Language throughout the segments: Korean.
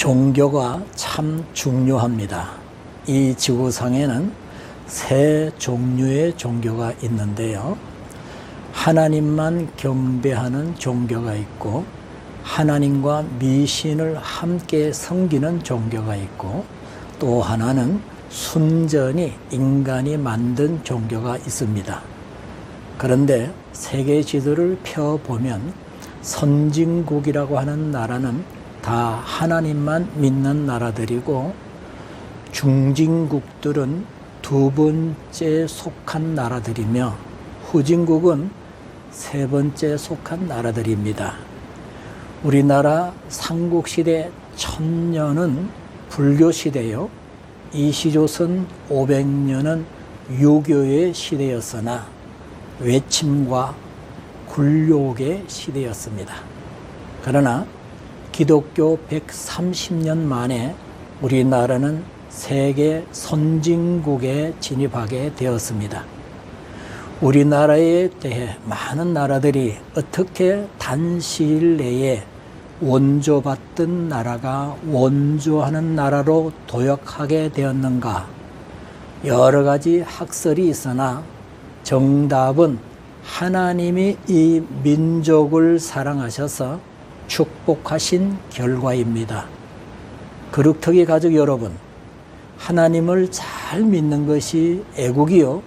종교가 참 중요합니다. 이 지구상에는 세 종류의 종교가 있는데요. 하나님만 경배하는 종교가 있고, 하나님과 미신을 함께 섬기는 종교가 있고, 또 하나는 순전히 인간이 만든 종교가 있습니다. 그런데 세계 지도를 펴보면 선진국이라고 하는 나라는 다 하나님만 믿는 나라들이고 중진국들은 두 번째 속한 나라들이며 후진국은 세 번째 속한 나라들입니다. 우리나라 삼국시대 천년은 불교시대요. 이시조선 500년은 유교의 시대였으나 외침과 굴욕의 시대였습니다. 그러나 기독교 130년 만에 우리나라는 세계 선진국에 진입하게 되었습니다. 우리나라에 대해 많은 나라들이 어떻게 단시일 내에 원조받던 나라가 원조하는 나라로 도약하게 되었는가? 여러 가지 학설이 있으나 정답은 하나님이 이 민족을 사랑하셔서 축복하신 결과입니다. 그룹터기 가족 여러분, 하나님을 잘 믿는 것이 애국이요,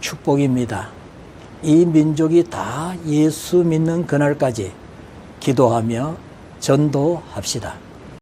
축복입니다. 이 민족이 다 예수 믿는 그날까지 기도하며 전도합시다.